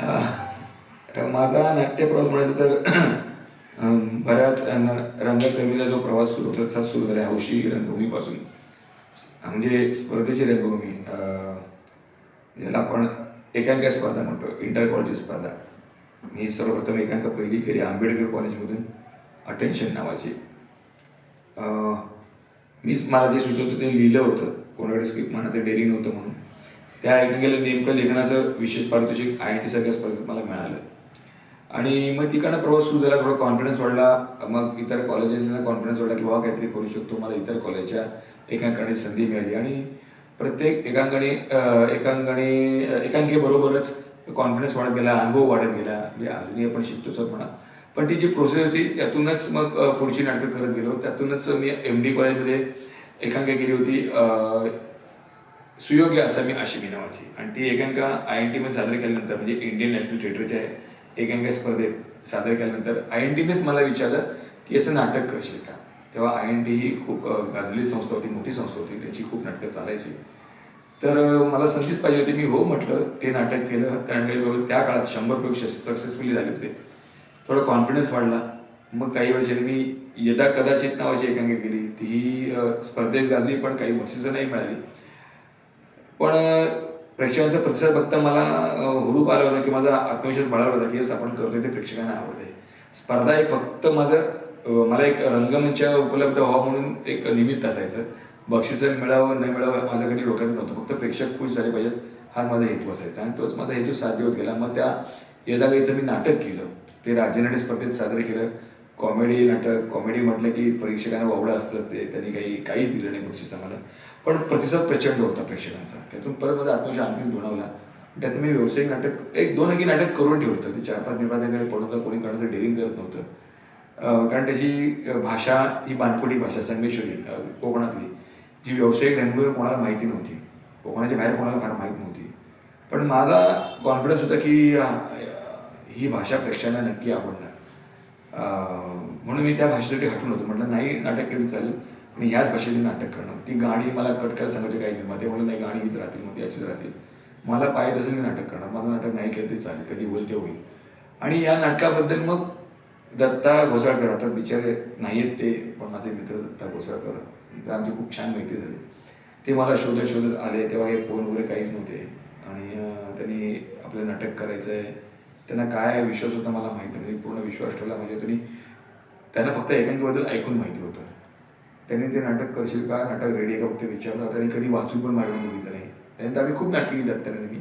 माझा नाट्यप्रवास म्हणायचा तर बऱ्याच न- रंगकर्मीचा जो प्रवास सुरू होता तसाच सुरू झाला हौशी रंगभूमीपासून. म्हणजे स्पर्धेची रंगभूमी ज्याला आपण एकांक स्पर्धा म्हणतो इंटर कॉलेज स्पर्धा. मी सर्वप्रथम एकांक पहिली केली आंबेडकर कॉलेजमधून अटेन्शन नावाची. मीच मला जे सुचवतो ते लिहिलं होतं. कोणाकडे स्क्रिप्ट म्हणायचं डेअरिंग नव्हतं म्हणून. त्या एकांकिकेला नेमकं लेखनाचं विशेष पारितोषिक आय आय टी सारख्या स्पर्धेत मला मिळालं. आणि मग तिकडनं प्रवास सुरू झाला थोडा कॉन्फिडन्स वाढला. मग इतर कॉलेजेसना कॉन्फिडन्स वाढला की बाबा काहीतरी करू शकतो. मला इतर कॉलेजच्या एकांकाने संधी मिळाली. आणि प्रत्येक एकांकाने अं, एकांकाने कॉन्फिडन्स वाढत गेला अनुभव वाढत गेला. म्हणजे अजूनही आपण शिकतोच म्हणा. पण ती जी प्रोसेस होती त्यातूनच मग पुढची नाटकं करत गेलो. त्यातूनच मी एम डी कॉलेजमध्ये एकांक केली होती. अं, सुयोग्य असामी आशिमी नावाची. आणि ती एकांका आय एन टीमध्ये सादर केल्यानंतर म्हणजे इंडियन नॅशनल थिएटरच्या एकांका स्पर्धेत सादर केल्यानंतर आय एन टीनेच मला विचारलं की याचं नाटक करशील का? तेव्हा आय एन टी ही खूप गाजली गाजलेली संस्था होती मोठी संस्था होती त्याची खूप नाटकं चालायची. तर मला संधीच पाहिजे होती मी हो म्हटलं ते नाटक केलं. त्या जवळ त्या काळात शंभर प्रयोग सक्सेसफुली झाले होते. थोडा कॉन्फिडन्स वाढला. मग काही वर्षांनी मी यदा कदाचित नावाची एकांकिका केली. तीही स्पर्धेत गाजली पण काही बक्षिसं नाही मिळाली. पण प्रेक्षकांचा प्रतिसाद बघता मला हुरूप आला होता की माझा आत्मविश्वास बळावला होता की यस आपण करतोय ते प्रेक्षकांना आवडते स्पर्धा एक फक्त माझं मला एक रंगमंच उपलब्ध व्हावं म्हणून एक निमित्त असायचं. बक्षिसं मिळावं नाही मिळावं माझं कधी डोक्यात नव्हतं. फक्त प्रेक्षक खुश झाले पाहिजेत हा माझा हेतू असायचा. आणि तोच माझा हेतू साध्य होत गेला. मग त्या येदागाईचं मी नाटक केलं. ते राज्यनाट्य स्पर्धेत सादर केलं. कॉमेडी नाटक कॉमेडी म्हटलं की प्रेक्षकांना वावडं असतं ते. त्यांनी काही काहीच दिलं नाही बक्षीस आम्हाला पण प्रतिसाद प्रचंड होता प्रेक्षकांचा. त्यातून परत माझा आत्मविश्वास आणखी दुणावला. त्याचं मी व्यावसायिक नाटक एक दोन एक नाटक करून ठेवलं होतं. ते चार पाच निर्मात्यांकडे पडून कोणी करण्याचं डेअरिंग करत नव्हतं. कारण त्याची भाषा ही बानकोटी भाषा संगमेश्वरी कोकणातली. जी व्यावसायिक रंगभूमी कोणाला माहिती नव्हती. कोकणाच्या बाहेर कोणाला फार माहीत नव्हती. पण माझा कॉन्फिडन्स होता की ही भाषा प्रेक्षकांना नक्की आवडणार. म्हणून मी त्या भाषेसाठी हटून होतो. म्हटलं नाही नाटक केलं चालेल आणि ह्याच भाषेने नाटक करणं ती गाणी मला कट करायला सांगायची काही नाही. ते म्हणलं नाही गाणी हीच राहतील मग ती अशीच राहतील. मला पाहिजे तसं मी नाटक करणार. माझं नाटक नाही केलं ते चालेल कधी होईल ते होईल. आणि या नाटकाबद्दल मग दत्ता घोसाळकर आता बिचारे नाही आहेत ते पण माझे मित्र दत्ता घोसाळकर तर आमची खूप छान माहिती झाली. ते मला शोधत शोधत आले. तेव्हा काही फोन वगैरे काहीच नव्हते. आणि त्यांनी आपलं नाटक करायचं आहे त्यांना काय विश्वास होता मला माहिती नाही. पूर्ण विश्वास ठेवला. म्हणजे त्यांनी त्यांना फक्त एकांकीबद्दल ऐकून माहिती होतं. त्यांनी ते नाटक करशील का? नाटक रेडी का? फक्त विचारलं. त्यांनी कधी वाचून पण माझ्या बघितलं नाही. त्यानंतर आम्ही खूप नाटकी केली त्यांनी. मी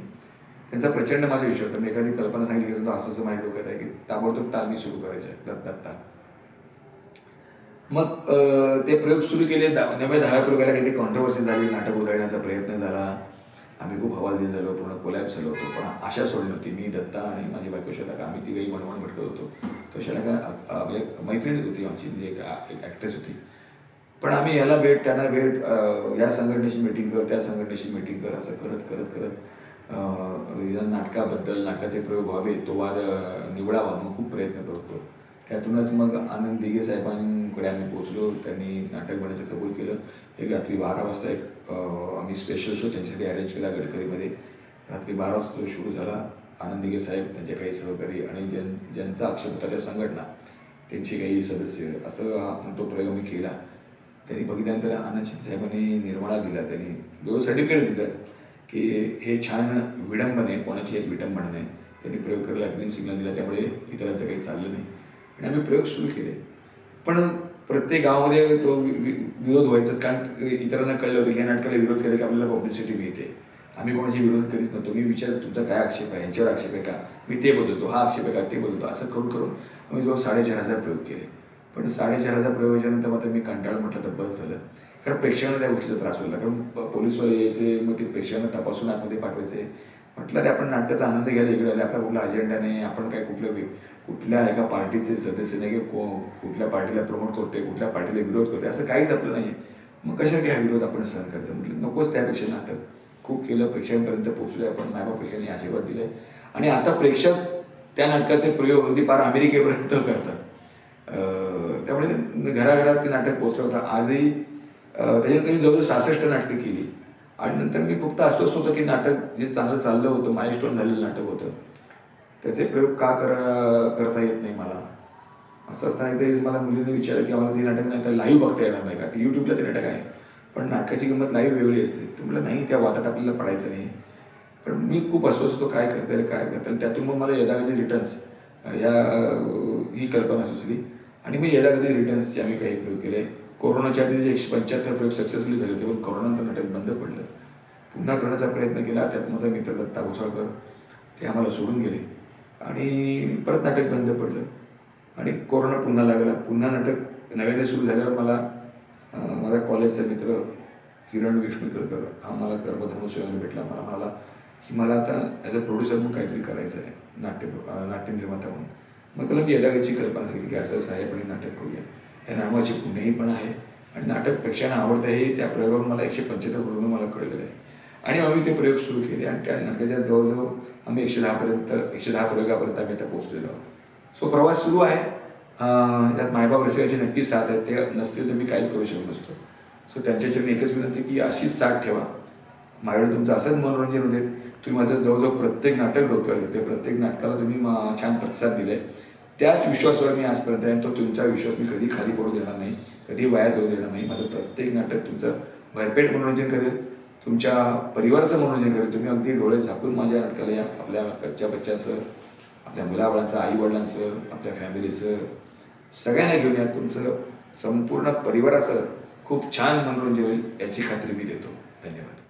त्यांचा प्रचंड माझा विश्वास होता. मी एखादी कल्पना सांगितली की असं असं माहिती डोक्यात आहे की ताबडतोब ताल मी सुरू करायचे दत्त दत्ता. मग ते प्रयोग सुरू केले. दा- नव्या दहा प्रयोगाला काहीतरी कॉन्ट्रोवर्सी झाली. नाटक उधळण्याचा प्रयत्न झाला. आम्ही खूप हवालदिल झालो पूर्ण कोलॅब झालो होतो. पण आशा सोडली होती. मी दत्ता आणि माझी बायको शलाका आम्ही तिघही वणवण भटकत होतो. तो शलाका म्हणजे मैत्रीण होती आमची म्हणजे एक एक ॲक्ट्रेस होती. पण आम्ही याला भेट त्यांना भेट या संघटनेशी मिटिंग कर त्या संघटनेशी मिटिंग कर असं करत करत करत नाटकाबद्दल नाटकाचे प्रयोग व्हावे तो वाद निवडावा मग खूप प्रयत्न करतो. त्यातूनच मग आनंद दिघे साहेबांकडे आम्ही पोहोचलो. त्यांनी नाटक बनायचं कबूल केलं. एक रात्री बारा वाजता एक आम्ही स्पेशल शो त्यांच्यासाठी अरेंज केला गडकरीमध्ये. रात्री बारा वाजता तो सुरू झाला. आनंद दिघे साहेब त्यांचे काही सहकारी आणि ज्यां ज्यांचा आक्षेप होता त्या संघटना त्यांचे काही सदस्य असं तो प्रयोग मी केला. त्यांनी बघितल्यानंतर आनंद साहेबांनी निर्माणा दिला. त्यांनी दोन सर्टिफिकेट दिलं की हे छान विडंबन आहे. कोणाची एक विडंबन नाही. त्यांनी प्रयोग करायला ग्रीन सिग्नल दिला. त्यामुळे इतरांचं काही चाललं नाही. आणि आम्ही प्रयोग सुरू केले. पण प्रत्येक गावामध्ये तो वि- वि- विरोध व्हायचाच कारण इतरांना कळलं होतं या नाटकाला विरोध केला की आपल्याला पब्लिसिटी मिळते. आम्ही कोणाची विरोध करीत नव्हतो. मी विचार तुमचा काय आक्षेप आहे? ह्याच्यावर आक्षेप आहे का? मी ते बदलतो हा आक्षेप आहे का? ते बदलतो असं करून करून आम्ही जवळ साडेचार हजार प्रयोग केले. पण साडेचार हजार प्रयोजनानंतर मात्र मी कंटाळ म्हटलं तर बस झालं. कारण प्रेक्षकांना त्या गोष्टीचा त्रास होईल. कारण पोलीसवाले यायचे मग ते प्रेक्षकांना तपासून आतमध्ये पाठवायचे. म्हटलं ते आपण नाटकाचा आनंद घ्यायला इकडे आले. आपला कुठला अजेंडा नाही. आपण काय कुठलं कुठल्या एका पार्टीचे सदस्य नाही की को कुठल्या पार्टीला प्रमोट करतोय कुठल्या पार्टीला विरोध करतोय असं काहीच आपलं नाही आहे मग कशासाठी हा विरोध आपण सहन करायचा? म्हटलं नकोच त्यापेक्षा नाटक. खूप केलं प्रेक्षकांपर्यंत पोहोचलोय आपण मायबा प्रेक्षकांनी आशीर्वाद दिले आणि आता प्रेक्षक त्या नाटकाचे प्रयोग अगदी पार अमेरिकेपर्यंत करतात. त्यामुळे घराघरात ते नाटक पोचलं होतं. आजही त्याच्यानंतर मी जवळजवळ सहासष्ट नाटकं केली. आणि नंतर मी फक्त अस्वस्थ होतं की नाटक जे चांगलं चाललं होतं माइलस्टोन झालेलं नाटक होतं. त्याचे प्रयोग का कर करता येत नाही मला? असं असताना इथे मला मुलींनी विचारलं की आम्हाला ते नाटक नाही तर लाईव्ह बघता येणार नाही का? ते यूट्यूबला ते नाटक आहे पण नाटकाची किंमत लाईव्ह वेगळी असते. तर म्हटलं नाही त्या वादात आपल्याला पडायचं नाही. पण मी खूप अस्वस्थ काय करता येईल काय करता येईल? त्यातून मग मला यदाकधी रिटर्न्स या ही कल्पना सुचली. आणि मी यदाकधी रिटर्न्सचे आम्ही काही प्रयोग केले. कोरोनाच्या आधी जे एकशे पंच्याहत्तर प्रयोग सक्सेसफुली झाले होते पण कोरोनानंतर नाटक बंद पडलं. पुन्हा करण्याचा प्रयत्न केला. त्यात माझा मित्र दत्ता घोसाळकर ते आम्हाला सोडून गेले. आणि परत नाटक बंद पडलं. आणि कोरोना पुन्हा लागला. पुन्हा नाटक नव्याने सुरू झाल्यावर मला माझ्या माझा कॉलेजचा मित्र किरण विष्णू केळकर हा मला कर्मधर्मसेवेने भेटला. मला म्हणाला की मला आता ॲज अ प्रोड्युसर म्हणून काहीतरी करायचं आहे. नाट्य नाट्य निर्माता म्हणून. मग त्याला मी यदागची कल्पना केली की असं साहेब आणि नाटक करूया. या नावाची पुण्याही पण आहे. आणि नाटक प्रेक्षकांना आवडतं हे त्या प्रयोगावर मला एकशे पंच्याहत्तर प्रयोग मला कळलेलं आहे. आणि मग आम्ही ते प्रयोग सुरू केले आणि त्या नाटकाच्या जवळजवळ आम्ही एकशे दहापर्यंत एकशे दहा प्रयोगापर्यंत आम्ही आता पोहोचलेलो आहोत. सो प्रवास सुरू आहे. त्यात यात मायबाप रसिकाची नक्कीच साथ आहे. ते नसतील तर मी काहीच करू शकत नसतो. सो त्यांच्या चरणी एकच विनंती की अशीच साथ ठेवा. माझ्याकडे तुमचं असंच मनोरंजन होते. तुम्ही माझं जवळजवळ प्रत्येक नाटक डोक्यावर घेते प्रत्येक नाटकाला तुम्ही मा- छान प्रतिसाद दिलाय. त्याच विश्वासावर मी आजपर्यंत आहे तो तुमचा विश्वास मी कधी खाली पडू देणार नाही. कधी वाया जाऊ देणार नाही. माझं प्रत्येक नाटक तुमचं भरपेट मनोरंजन करेल. तुमच्या परिवाराचं मनोरंजन करेल तुम्ही अगदी डोळे झाकून माझ्या नाटकाला या. आपल्या कच्च्या बच्च्याचं आपल्या मुलाबाळांचं आईवडिलांचं आपल्या फॅमिलीचं सगळ्यांना घेऊन या. तुमचं संपूर्ण परिवाराचं खूप छान मनोरंजन होईल याची खात्री मी देतो. धन्यवाद.